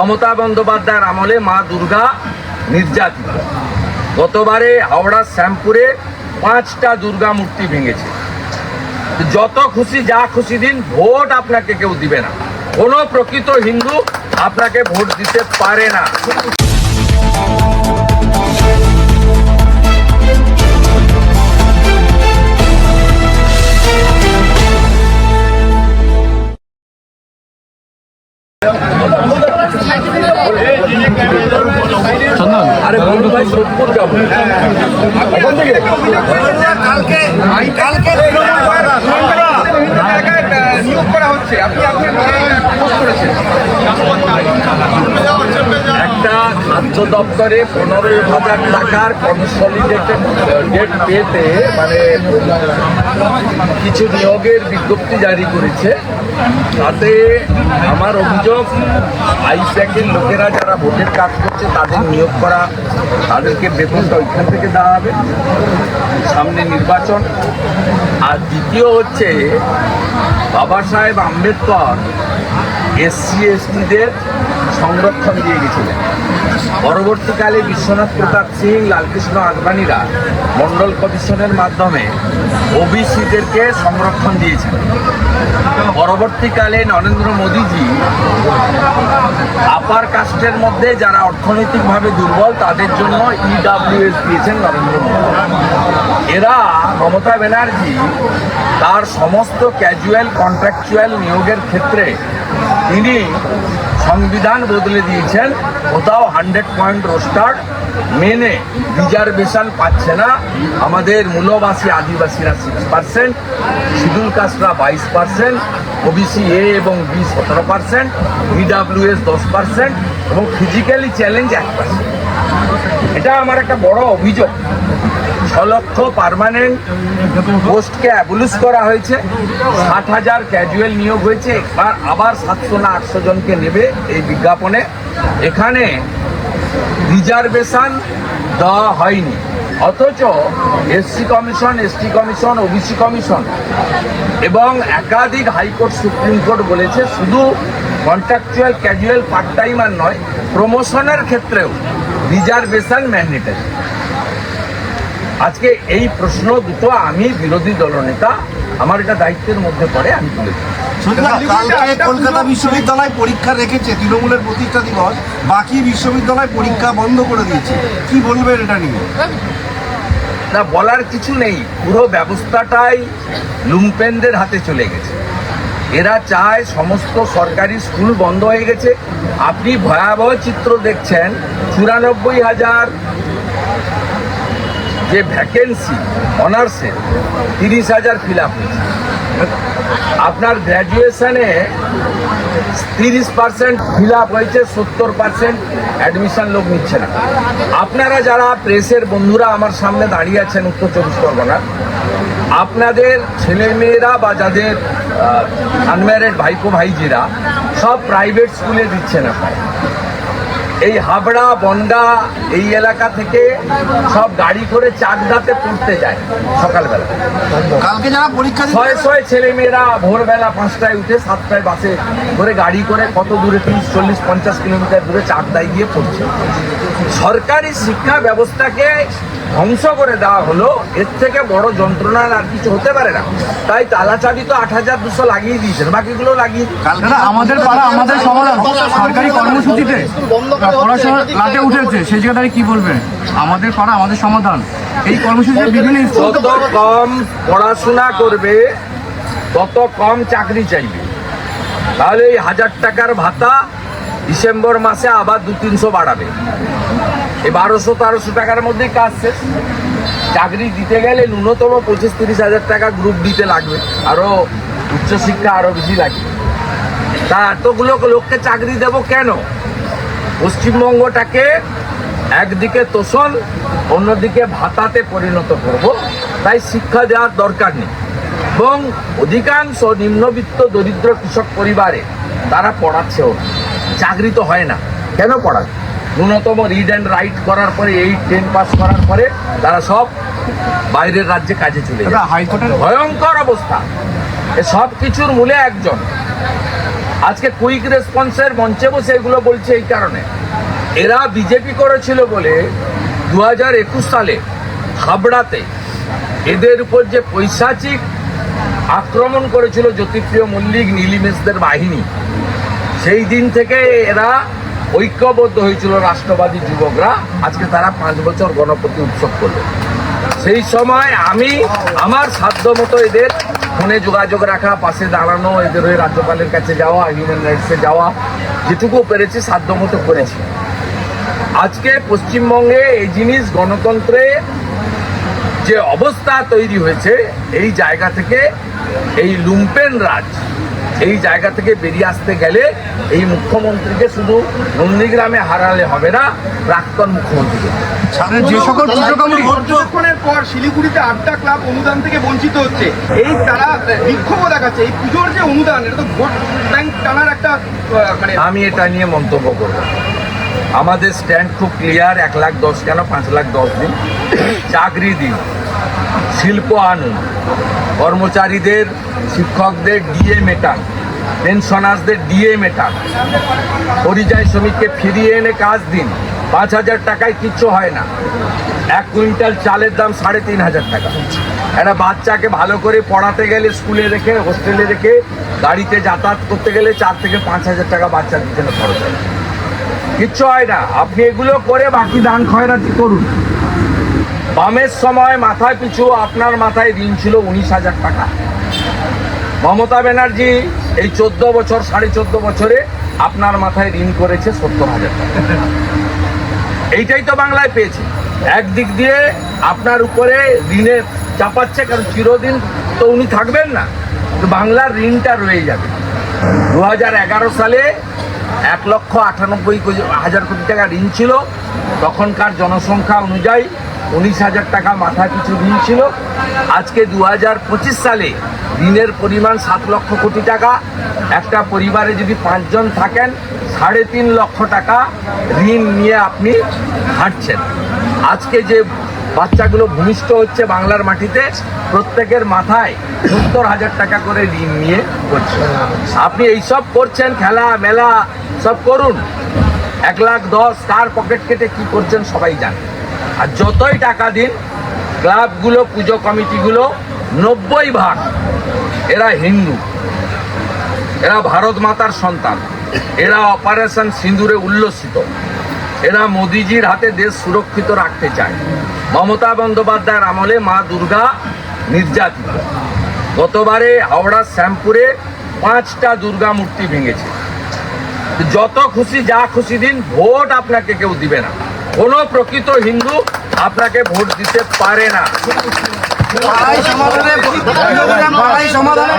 মমতা বন্দ্যোপাধ্যায়ের আমলে মা দুর্গা নির্যাতিত। গতবারে হাওড়ার শ্যামপুরে পাঁচটা দুর্গা মূর্তি ভেঙেছে। যত খুশি, যা খুশি দিন, ভোট আপনাকে কেউ দিবে না। কোনো প্রকৃত হিন্দু আপনাকে ভোট দিতে পারে না। আরে বন্ধু ভাই সোদপুর যাব এখন থেকে? কালকে কালকে নিয়োগ করা হচ্ছে। আপনি আপনার করেছেন। একটা খাদ্য দপ্তরে পনেরো হাজার টাকার কনসলিডেটেড ডেট পেতে মানে কিছু নিয়োগের বিজ্ঞপ্তি জারি করেছে। তাতে আমার অভিযোগ আইপ্যাকের লোকেরা যারা ভোটের কাজ করছে, তাদের নিয়োগ করা, তাদেরকে বেতনটা ওইখান থেকে দেওয়া হবে। সামনে নির্বাচন। আর দ্বিতীয় হচ্ছে, বাবা সাহেব আম্বেদকর এসসি এসটিদের সংরক্ষণ দিয়ে গেছিলেন। পরবর্তীকালে বিশ্বনাথ প্রতাপ সিং, লালকৃষ্ণ আদবানিরা মন্ডল কমিশনের মাধ্যমে ওবিসিদেরকে সংরক্ষণ দিয়েছিলেন পরবর্তীকালে নরেন্দ্র মোদীজি আপার কাস্টের মধ্যে যারা অর্থনৈতিকভাবে দুর্বল, তাদের জন্য ইডাব্লিউএস দিয়েছেন নরেন্দ্র মোদী। এরা মমতা ব্যানার্জি তার সমস্ত ক্যাজুয়াল কন্ট্রাকচুয়াল নিয়োগের ক্ষেত্রে তিনি সংবিধান বদলে দিয়েছেন, কোথাও হান্ড্রেড পয়েন্ট রোস্টার মেনে রিজার্ভেশন পাচ্ছে না। আমাদের মূলবাসী আদিবাসীরা সিক্স পার্সেন্ট শিডিউল কাস্টরা বাইশ পার্সেন্ট ওবিসি এ এবং বি সতেরো পার্সেন্ট ইডাব্লিউএস দশ পার্সেন্ট এবং ফিজিক্যালি চ্যালেঞ্জ এক পার্সেন্ট এটা আমার একটা বড় অভিযোগ। ছ লক্ষ পার্মানেন্ট পোস্টকে অ্যাবলিশ করা হয়েছে। ষাট হাজার ক্যাজুয়াল নিয়োগ হয়েছে। এবার আবার সাতশো না আটশো জনকে নেবে এই বিজ্ঞাপনে। এখানে রিজার্ভেশন দেওয়া হয়নি। অথচ SC commission ST commission OBC commission এবং একাধিক হাইকোর্ট, সুপ্রিম কোর্ট বলেছে শুধু কন্ট্রাকচুয়াল ক্যাজুয়াল পার্ট টাইমার নয় প্রমোশনের ক্ষেত্রেও রিজার্ভেশন ম্যান্ডেটারি আজকে এই প্রশ্ন দুটো আমি বিরোধী দলনেতা আমার এটা দায়িত্বের মধ্যে পড়ে আমি তুলেছি কালকে কলকাতা বিশ্ববিদ্যালয় পরীক্ষা রেখেছে তৃণমূলের প্রতিষ্ঠা দিবস বাকি বিশ্ববিদ্যালয় পরীক্ষা বন্ধ করে দিয়েছে। কি বলবেন এটা নিয়ে? না বলার কিছু নেই। পুরো ব্যবস্থাটাই লুম্পেনদের হাতে চলে গেছে। এরা চায় সমস্ত সরকারি স্কুল বন্ধ হয়ে গেছে। আপনি ভয়াবহ চিত্র দেখছেন চুরানব্বই হাজার যে ভ্যাকেন্সি অনার্সের তিরিশ হাজার ফিল আপ হয়েছে। আপনার গ্র্যাজুয়েশনে তিরিশ পার্সেন্ট ফিল আপ হয়েছে, সত্তর পার্সেন্ট অ্যাডমিশন লোক নিচ্ছে না। আপনারা যারা প্রেসের বন্ধুরা আমার সামনে দাঁড়িয়ে আছেন উত্তর চব্বিশ পরগনার আপনাদের ছেলেমেয়েরা বা যাদের আনম্যারেড ভাইপো ভাইজিরা সব প্রাইভেট স্কুলে দিচ্ছেন আপনার। এই হাবড়া বন্ডা এই এলাকা থেকে সব গাড়ি করে চাকদাতে পড়তে যায় সকালবেলা। কালকে যারা পরীক্ষা ছয় ছয় ছেলে মেয়েরা ভোরবেলা পাঁচটায় উঠে সাতটায় বাসে করে গাড়ি করে কত দূরে তিরিশ চল্লিশ পঞ্চাশ কিলোমিটার দূরে চাকদায় গিয়ে পড়ছে। সরকারি শিক্ষা ব্যবস্থাকে ধ্বংস করে দেওয়া হলো। এর থেকে বড় যন্ত্রণা আর কিছু হতে পারে না। তাই তালা চাবি তো আট হাজার দুশো লাগিয়ে দিয়েছেন। বাকিগুলো লাগিয়ে। আমাদের পাড়া আমাদের সমাধান সরকারি কর্মসূচিতে পড়াশোনা লাটে উঠেছে সেই জায়গা দাঁড়িয়ে কি বলবেন আমাদের সমাধান। এই বিভিন্ন যত কম পড়াশোনা করবে তত কম চাকরি চাইবে। তাহলে এই হাজার টাকার ভাতা ডিসেম্বর মাসে আবার দু তিনশো বাড়াবে। এই বারোশো তেরোশো টাকার মধ্যেই কাজ শেষ। চাকরি দিতে গেলে ন্যূনতম পঁচিশ তিরিশ হাজার টাকা গ্রুপ দিতে লাগবে। আরও উচ্চশিক্ষা আরও বেশি লাগবে। তা এতগুলো লোককে চাকরি দেব কেন? পশ্চিমবঙ্গটাকে একদিকে তোষণ অন্যদিকে ভাতাতে পরিণত করব। তাই শিক্ষা দেওয়ার দরকার নেই। এবং অধিকাংশ নিম্নবিত্ত দরিদ্র কৃষক পরিবারে তারা পড়াচ্ছেও। চাকরি তো হয় না। কেন পড়াবে ন্যূনতম রিড অ্যান্ড রাইট করার পরে এই টেন পাস করার পরে তারা সব বাইরের রাজ্যে কাজে চলে যায়। হাইকোর্টের ভয়ঙ্কর অবস্থা। এ সব কিছুর মূলে একজন। আজকে কুইক রেসপন্সের মঞ্চে বসে এগুলো বলছে এই কারণে। এরা বিজেপি করেছিল বলে দু হাজার একুশ সালে হাবড়াতে এদের উপর যে পৈশাচিক আক্রমণ করেছিল জ্যোতিপ্রিয় মল্লিক নীলিমেশদের বাহিনী, সেই দিন থেকে এরা ঐক্যবদ্ধ হয়েছিল রাষ্ট্রবাদী যুবকরা। আজকে তারা পাঁচ বছর গণপতি উৎসব করল। সেই সময় আমি, আমার সাধ্য মতো এদের ফোনে যোগাযোগ রাখা, পাশে দাঁড়ানো, এদের হয়ে রাজ্যপালের কাছে যাওয়া হিউম্যান রাইটসে যাওয়া, যেটুকু পেরেছি সাধ্য মতো করেছি। আজকে পশ্চিমবঙ্গে এই জিনিস গণতন্ত্রে যে অবস্থা তৈরি হয়েছে, এই জায়গা থেকে এই লুম্পেন রাজ এই জায়গা থেকে বেরিয়ে আসতে গেলে এই মুখ্যমন্ত্রীকে শুধু নন্দীগ্রামে হারালে হবে না প্রাক্তন মুখ্যমন্ত্রীকে। যে সকল পর শিলিগুড়িতে আড্ডা ক্লাব অনুদান থেকে বঞ্চিত হচ্ছে। এই তারা বিক্ষোভ দেখাচ্ছে। এই পুজোর যে অনুদান এটা তো ভোট ব্যাংক টানার একটা মানে আমি এটা নিয়ে মন্তব্য করব। আমাদের স্ট্যান্ড খুব ক্লিয়ার এক লাখ দশ কেন পাঁচ লাখ দশ দিন। চাকরি দিন। শিল্প আনুন। কর্মচারীদের, শিক্ষকদের ডিএ মেটান। পেনশনার্সদের ডিএ মেটান। পরিযায়ী শ্রমিককে ফিরিয়ে এনে কাজ দিন। পাঁচ হাজার টাকায় কিচ্ছু হয় না। এক কুইন্টাল চালের দাম সাড়ে তিন হাজার টাকা। একটা বাচ্চাকে ভালো করে পড়াতে গেলে, স্কুলে রেখে, হোস্টেলে রেখে, গাড়িতে যাতায়াত করতে গেলে চার থেকে পাঁচ হাজার টাকা বাচ্চার পিছনে খরচ হয়। কিচ্ছু হয় না। আপনি এগুলো করে বাকি দান খয়রাতি করুন। বামের সময় মাথায় পিছু, আপনার মাথায় ঋণ ছিল উনিশ হাজার টাকা। মমতা ব্যানার্জি এই চোদ্দ বছর, সাড়ে চোদ্দ বছরে আপনার মাথায় ঋণ করেছে সত্তর হাজার টাকা। এইটাই তো বাংলায় পেয়েছে। একদিক দিয়ে আপনার উপরে ঋণে চাপাচ্ছে, কারণ চিরদিন তো উনি থাকবেন না। বাংলার ঋণটা রয়ে যাবে। দু হাজার এগারো সালে এক লক্ষ আটানব্বই হাজার কোটি টাকা ঋণ ছিল। তখনকার জনসংখ্যা অনুযায়ী উনিশ হাজার টাকা মাথা পিছু ঋণ ছিল আজকে দু হাজার পঁচিশ সালে ঋণের পরিমাণ সাত লক্ষ কোটি টাকা। একটা পরিবারে যদি পাঁচজন থাকেন, সাড়ে তিন লক্ষ টাকা ঋণ নিয়ে আপনি হাঁটছেন। আজকে যে বাচ্চাগুলো ভূমিষ্ঠ হচ্ছে বাংলার মাটিতে, প্রত্যেকের মাথায় সত্তর হাজার টাকা করে ঋণ নিয়ে করছে। আপনি এইসব করছেন, খেলা, মেলা, সব করুন। এক লাখ দশ, কার পকেট কেটে কি করছেন সবাই জানে। আর যতই টাকা দিন, ক্লাবগুলো, পুজো কমিটিগুলো নব্বই ভাগ এরা হিন্দু। এরা ভারত মাতার সন্তান। এরা অপারেশন সিঁদুরে উল্লসিত। এরা মোদিজির হাতে দেশ সুরক্ষিত রাখতে চায়। মমতা বন্দ্যোপাধ্যায়ের আমলে মা দুর্গা নির্যাতিত। গতবারে হাওড়ার শ্যামপুরে পাঁচটা দুর্গা মূর্তি ভেঙেছে। যত খুশি যা খুশি দিন, ভোট আপনাকে কেউ দিবে না। কোন প্রকৃত হিন্দু আপনাকে ভোট দিতে পারে না। সমাধানে